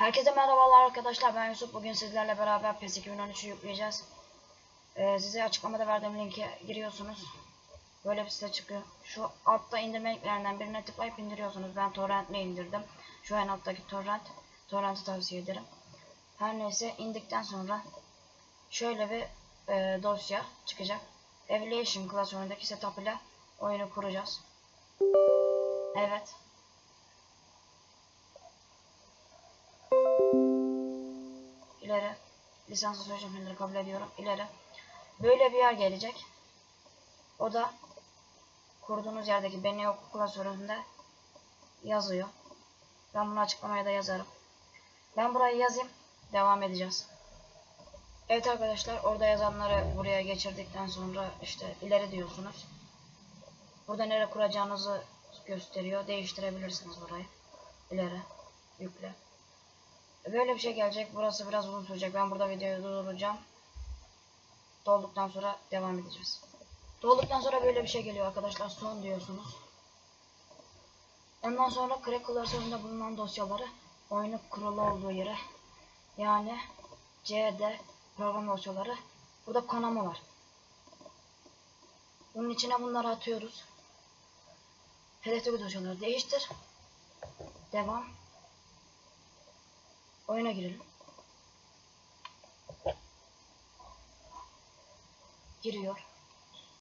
Herkese merhabalar arkadaşlar ben Yusuf bugün sizlerle beraber PES 2013'ü yükleyeceğiz. Ee, size açıklamada verdiğim linke giriyorsunuz. Böyle bir site çıkıyor. Şu altta indirme linklerinden birine tıklayıp indiriyorsunuz. Ben torrentle indirdim. Şu en alttaki torrent. Torrent'i tavsiye ederim. Her neyse indikten sonra şöyle bir e, dosya çıkacak. Evaluation klasöründeki setup ile oyunu kuracağız. Evet. İleri. Lisanslı sözleşmeleri kabul ediyorum. İleri. Böyle bir yer gelecek. O da kurduğunuz yerdeki beni yok klasöründe yazıyor. Ben bunu açıklamaya da yazarım. Ben burayı yazayım. Devam edeceğiz. Evet arkadaşlar orada yazanları buraya geçirdikten sonra işte ileri diyorsunuz. Burada nere kuracağınızı gösteriyor. Değiştirebilirsiniz burayı. İleri. Yükle. Böyle bir şey gelecek. Burası biraz uzun sürecek. Ben burada videoyu durduracağım. Dolduktan sonra devam edeceğiz. Dolduktan sonra böyle bir şey geliyor arkadaşlar. Son diyorsunuz. Ondan sonra crack klasöründe bulunan dosyaları oyunu kurulu olduğu yere yani CD program dosyaları burada kanama var. Bunun içine bunları atıyoruz. Hedefteki dosyaları değiştir. Devam. Oyuna girelim. Giriyor.